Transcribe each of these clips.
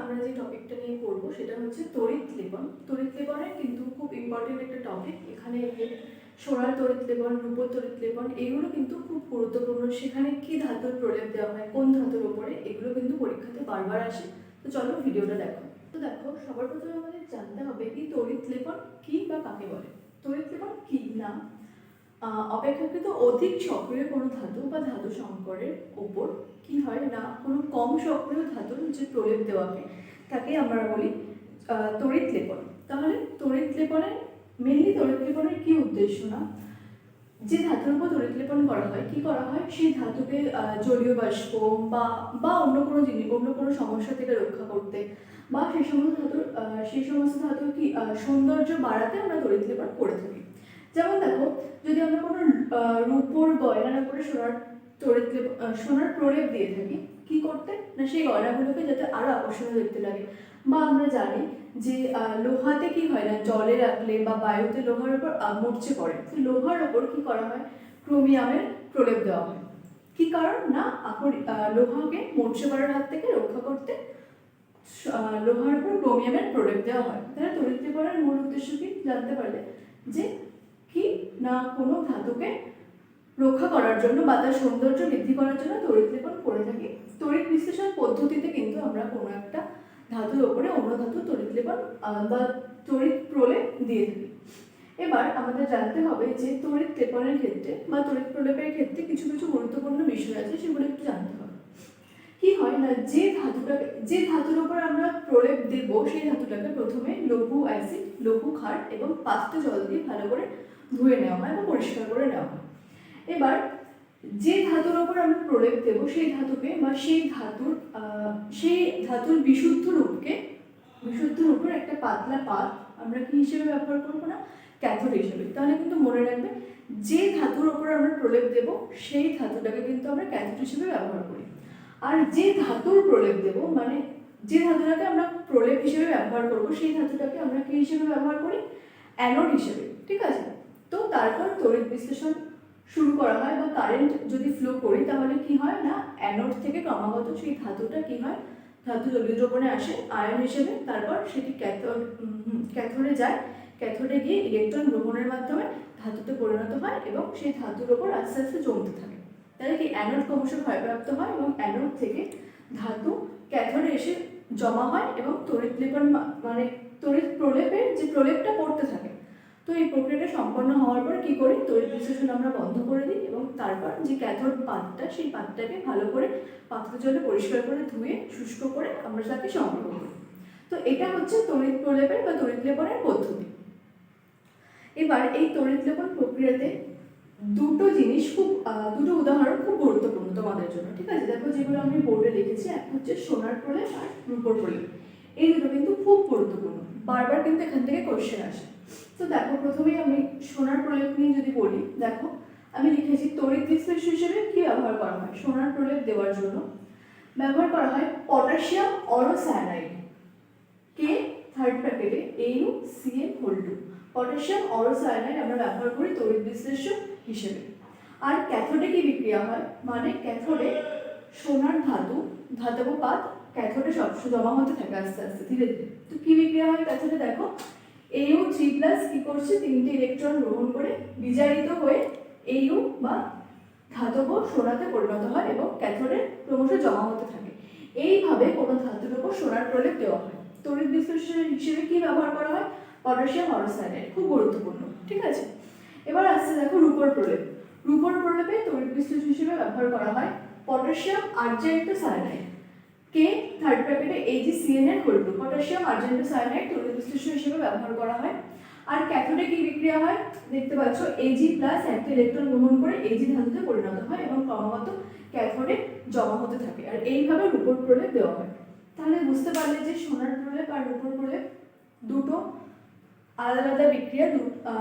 আমরা যে টপিকটা নিয়ে পড়ব সেটা হচ্ছে তড়িৎ লেপন। তড়িৎ লেপনের কিন্তু খুব ইম্পর্টেন্ট একটা টপিক এখানে সোনার তড়িৎ লেপন, রূপোর তড়িৎ লেপন, এগুলো কিন্তু খুব গুরুত্বপূর্ণ। সেখানে কি ধাতুর প্রলেপ দেওয়া হয়, কোন ধাতুর ওপরে, এগুলো কিন্তু পরীক্ষাতে বারবার আসে। তো চলো ভিডিওটা দেখো। তো দেখো, সবার প্রথমে আমাদের জানতে হবে কি তড়িৎ লেপন কি বা কাকে বলে? তড়িৎ লেপন কি? না অপেক্ষাকৃত অধিক সক্রিয় কোনো ধাতু বা ধাতু সংকরের ওপর কি হয় না, কোনো কম সক্রিয় ধাতুর যে প্রলেপ দেওয়া হয় তাকে আমরা বলি তড়িৎ লেপন। তাহলে তড়িৎ লেপনের মেনলি তড়িৎ লেপনের কী উদ্দেশ্য না? যে ধাতুর উপর তড়িৎ লেপন করা হয়, কি করা হয়? সেই ধাতুকে জলীয় বাষ্প বা বা অন্য কোনো জিনিস অন্য কোনো সমস্যা থেকে রক্ষা করতে বা সেই সমস্ত ধাতুর সেই সমস্ত ধাতুর কি সৌন্দর্য বাড়াতে আমরা তড়িৎ লেপন করে থাকি। যেমন দেখো, যদি আমরা কোনো রূপোর, গয়নার উপরে সোনার লেপ- সোনার প্রলেপ দিয়ে থাকি, কি করতে? না, সেই গয়নাগুলোকে যাতে আরও আকর্ষণীয় দেখতে লাগে। বা আমরা জানি যে লোহাতে কি হয় না জলে রাখলে বা বায়ুতে লোহার উপর মরচে পড়ে। তো লোহার উপর কি করা হয়? ক্রোমিয়ামের প্রলেপ দেওয়া হয়। কি কারণ? না লোহাকে মরচে পড়ার হাত থেকে রক্ষা করতে লোহার উপর ক্রোমিয়ামের প্রলেপ দেওয়া হয়। তাহলে তড়িৎ লেপনের মূল উদ্দেশ্য কি? জানতে পারলে যে না কোনো ধাতুকে রক্ষা করার জন্য বা তার সৌন্দর্য বৃদ্ধি করার জন্য তড়িৎ লেপন করে থাকি। তড়িৎ বিশ্লেষণ পদ্ধতিতে কিন্তু আমরা কোনো একটা ধাতুর ওপরে অন্য ধাতু তড়িৎ লেপন বা তড়িৎ প্রলেপ দিয়ে থাকি। এবার আমাদের জানতে হবে যে তড়িৎ লেপনের ক্ষেত্রে বা তড়িৎ প্রলেপের ক্ষেত্রে কিছু কিছু গুরুত্বপূর্ণ বিষয় আছে, সেগুলো একটু জানতে হবে। কি হয় না, যে ধাতুটাকে, যে ধাতুর উপর আমরা প্রলেপ দেব, সেই ধাতুটাকে প্রথমে লঘু অ্যাসিড, লঘু ক্ষার এবং পাত্র জল দিয়ে ভালো করে ধুয়ে নেওয়া হয় বা পরিষ্কার করে নেওয়া। হয় এবার যে ধাতুর ওপর আমরা প্রলেপ দেব, সেই ধাতুকে বা সেই ধাতুর সেই ধাতুর বিশুদ্ধ রূপকে, বিশুদ্ধ রূপের একটা পাতলা পাত আমরা কি হিসেবে ব্যবহার করব না? ক্যাথোড হিসেবে। তাহলে কিন্তু মনে রাখবে, যে ধাতুর ওপর আমরা প্রলেপ দেব, সেই ধাতুটাকে কিন্তু আমরা ক্যাথোড হিসেবে ব্যবহার করি। আর যে ধাতুর প্রলেপ দেব মানে যে ধাতুটাকে আমরা প্রলেপ হিসেবে ব্যবহার করব, সেই ধাতুটাকে আমরা কি হিসেবে ব্যবহার করি? অ্যানোড হিসেবে। ঠিক আছে? তো তারপর তড়িৎ বিশ্লেষণ শুরু করা হয় বা কারেন্ট যদি ফ্লো করি, তাহলে কি হয় না? অ্যানোড থেকে ক্রমাগত সেই ধাতুটা কি হয়? ধাতু দ্রবণে আসে আয়ন হিসেবে। তারপর সেটি ক্যাথোড ক্যাথোডে যায়। ক্যাথোডে গিয়ে ইলেকট্রন গ্রহণের মাধ্যমে ধাতুতে পরিণত হয় এবং সেই ধাতুর ওপর আস্তে আস্তে জমতে থাকে। তাহলে কি অ্যানোড ক্রমশ ক্ষয়প্রাপ্ত হয় এবং অ্যানোড থেকে ধাতু ক্যাথোডে এসে জমা হয় এবং তড়িৎ লেপন মানে তড়িৎ প্রলেপের যে প্রলেপটা পড়তে থাকে তো এই প্রক্রিয়াটা সম্পন্ন হওয়ার পর কি করি? তড়িৎ বিশ্লেষণ আমরা বন্ধ করে দিই এবং তারপর যে ক্যাথোড পাতটা, সেই পাতটাকে ভালো করে পাত্র জলে পরিষ্কার করে ধুয়ে শুষ্ক করে আমরা তাকে সংগ্রহ করি। তো এটা হচ্ছে তড়িৎ প্রলেপের বা তড়িৎ লেপনের পদ্ধতি। এবার এই তড়িৎ লেপন প্রক্রিয়াতে দুটো জিনিস খুব দুটো উদাহরণ খুব গুরুত্বপূর্ণ তোমাদের জন্য, ঠিক আছে? দেখো যেগুলো আমি বোর্ডে লিখেছি, এক হচ্ছে সোনার প্রলেপ আর রূপোর প্রলেপ। এই দুটো কিন্তু খুব গুরুত্বপূর্ণ। বারবার কিন্তু এখান থেকে কোশ্চেন আসে। তো দেখো, প্রথমেই আমি সোনার প্রলেপ নিয়ে যদি বলি দেখো, আমি লিখেছি তড়িৎ বিশ্লেষণ হিসেবে কি ব্যবহার করা হয়? সোনার প্রলেপ দেওয়ার জন্য ব্যবহার করা হয় পটাশিয়াম অরোস্যানাইড। কে থার্ড প্যাকেটে AU CN whole two potassium aurocyanide আমরা ব্যবহার করি তড়িৎ বিশ্লেষণ হিসেবে। আর ক্যাথোডে কি বিক্রিয়া হয়? মানে ক্যাথোডে সোনার ধাতু, ধাতব পাত ক্যাথোডে সব জমা হতে থাকে আস্তে আস্তে, ধীরে ধীরে। তো কি বিক্রিয়া হয় ক্যাথোডে? দেখো এইউ থ্রি প্লাস কি করছে? তিনটে ইলেকট্রন গ্রহণ করে বিজারিত হয়ে এইউ বা ধাতব সোনাতে পরিণত হয় এবং ক্যাথোডে ক্রমশ জমা হতে থাকে। এইভাবে কোনো ধাতুর উপর সোনার প্রলেপ দেওয়া হয়। তড়িৎ বিশ্লেষণ হিসেবে কি ব্যবহার করা হয়? পটাশিয়াম অরোসাইনাইড খুব গুরুত্বপূর্ণ, ঠিক আছে? এবার আসছে দেখো রূপর প্রলেপ। রূপর প্রলেপে তড়িৎ বিশ্লেষণ হিসেবে ব্যবহার করা হয় potassium argento cyanide. K third প্যাকেটে AG CNN whole two potassium argento cyanide তড়িৎ বিশ্লেষণ ব্যবহার করা হয়। আর ক্যাথোডে কি বিক্রিয়া হয়? দেখতে পাচ্ছ এজি প্লাস একটা ইলেকট্রন গ্রহণ করে এজি ধাতুতে পরিণত হয় এবং ক্রমাগত ক্যাথোডে জমা হতে থাকে। আর এইভাবে রূপর প্রলেপ দেওয়া হয়। তাহলে বুঝতে পারলে যে সোনার প্রলেপ আর রূপর প্রলেপ দুটো আলাদা আলাদা বিক্রিয়া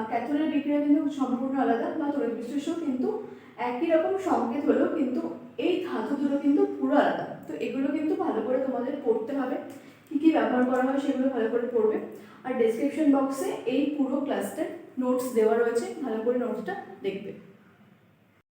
ক্যাথোডের বিক্রিয়া কিন্তু সম্পূর্ণ আলাদা বা তড়িৎ বিশ্লেষণ কিন্তু একই রকম সংকেত হলেও কিন্তু এই ধাতুগুলো কিন্তু পুরো আলাদা। তো এগুলো কিন্তু ভালো করে তোমাদের পড়তে হবে। কী কী ব্যবহার করা হয় সেগুলো ভালো করে পড়বে। আর ডেসক্রিপশন বক্সে এই পুরো ক্লাসটার নোটস দেওয়া রয়েছে, ভালো করে নোটসটা দেখবে।